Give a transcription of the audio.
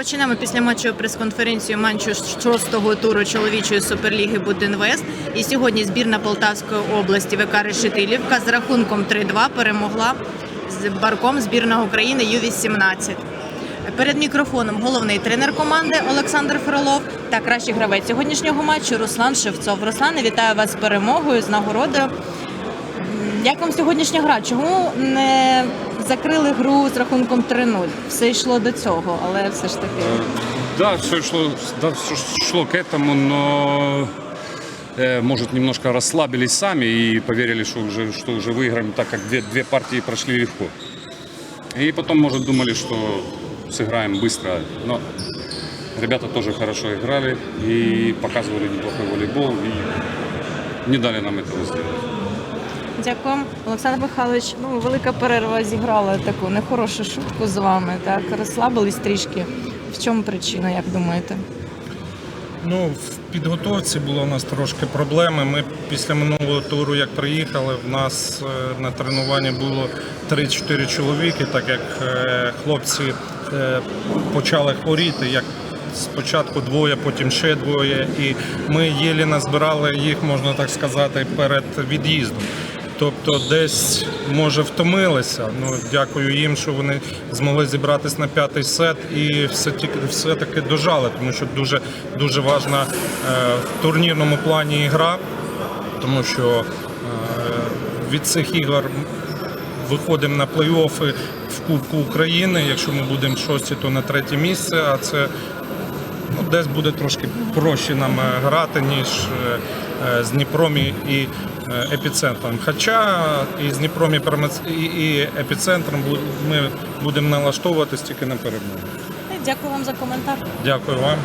Розпочинаємо після матчу прес-конференцію матчу шостого туру чоловічої суперліги Будинвест. І сьогодні збірна Полтавської області ВК Решетилівка з рахунком 3-2 перемогла з барком збірна України Ю-18. Перед мікрофоном головний тренер команди Олександр Фролов та кращий гравець сьогоднішнього матчу Руслан Шевцов. Руслане, вітаю вас з перемогою, з нагородою. М, Як вам сьогоднішня гра? Чому не закрили гру з рахунком 3-0? Все йшло до цього, але все ж таки. Да, все шло, да, все шло к этому, но э, может немножко расслабились сами и поверили, что уже, что уже выиграем, так как две, две партии прошли легко. И потом, может, думали, что сыграем быстро, но ребята тоже хорошо играли и показывали неплохой волейбол и не дали нам этого сделать. Дякую, Олександр Михайлович. Ну, велика перерва зіграла таку нехорошу шутку з вами. Так розслабились трішки. В чому причина, як думаєте? Ну, в підготовці було у нас трошки проблеми. Ми після минулого туру, як приїхали, в нас е, на тренуванні було 3-4 чоловіки, так як е, хлопці е, почали хворіти. Як Спочатку двоє, потім ще двоє, і ми єлі назбирали їх, можна так сказати, перед від'їздом. Тобто десь може втомилися. Ну дякую їм, що вони змогли зібратись на п'ятий сет і все тільки все таки дожали, тому що дуже дуже важна е, в турнірному плані гра, тому що е, від цих ігор виходимо на плей-оффи в Кубку України. Якщо ми будемо шості, то на третє місце. А це ну, десь буде трошки проще нам е, грати, ніж з Дніпром і епіцентром. Хоча і з Дніпром і епіцентром ми будемо налаштовуватись тільки на перемогу. Дякую вам за коментар. Дякую вам.